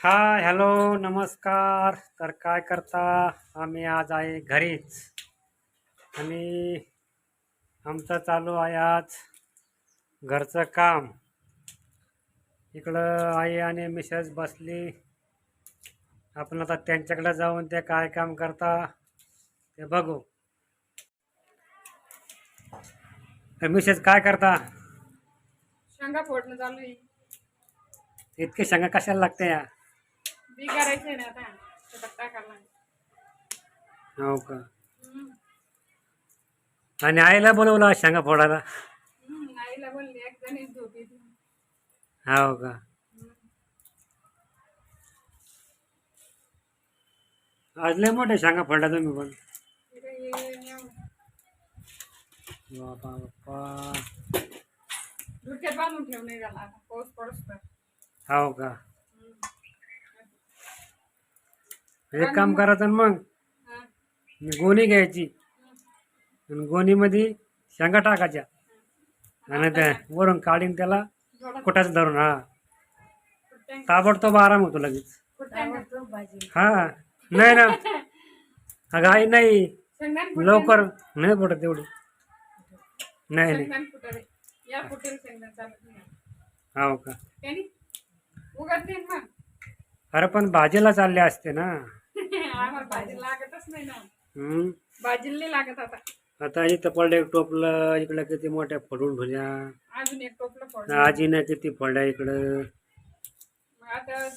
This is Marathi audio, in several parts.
हाय हॅलो नमस्कार. तर काय करता? आम्ही आज आहे घरीच. आणि आमचं चालू आहे आज घरचं काम. इकडं आई आणि मिसेस बसली. आपण आता त्यांच्याकडे जाऊन ते काय काम करता ते बघू. मिसेस काय करता? शेंगा फोडणं चालू इतके शेंगा कशाला लागते या? बी करायचंय ना आता टाकायला हो का. आणि आईला बोलवलं शेंगा फोडायला हम्म, आईला बोलली एक जणीच झोपी. हो का. आज लय मोठे शेंगा फोडला तुम्ही पण. बापा बाप्पा धुक्यात बांधून ठेव नाही झाला आता पाऊस पडस तर हो का हम्म. एक काम करायचं मग. गोणी घ्यायची. आणि गोणीमध्ये शेंगा टाकायच्या. आणि त्या वरून काढीन त्याला कुठाच धरून हा. ताबडतोब आराम होतो लगेच. हा. नाही ना. अगं आई नाही. लवकर नाही पडत तेवढी नाही नाही. हो का? अरे पण भाजीला चालले असते ना. आम्हाला भाजी लागतच नाही ना. हम्म. भाजीला नाही लागत आता. आता इथं पडलं एक टोपलं इकडं किती मोठ्या फोडून ठेवल्या. अजून एक टोपलं फोड आजीनं किती फोडल्या इकडं. मग आता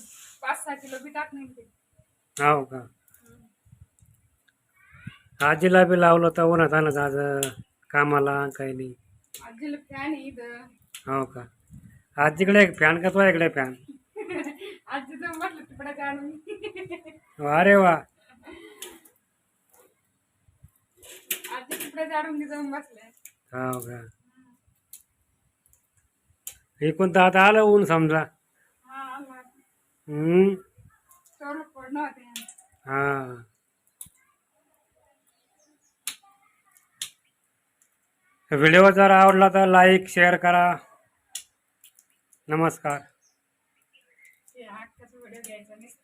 पाच सहा किलो बी ते हो का? आजीला बी लावलं तर उन्हात आणत आज कामाला काही नाही. आजीला फॅन आहे इथं. हो का? आजीकडे एक फॅन का तो इकडे फॅन आजीचं म्हटलं तिकडे अरे वा! जाऊन हो का? इकून तर आता आलं ऊन समजा. हा आला. हम्म. चोर फोडणं होते. हा. व्हिडिओ जर आवडला तर लाईक शेअर करा. नमस्कार. ते आठ व्हिडिओ घ्यायचा नाही.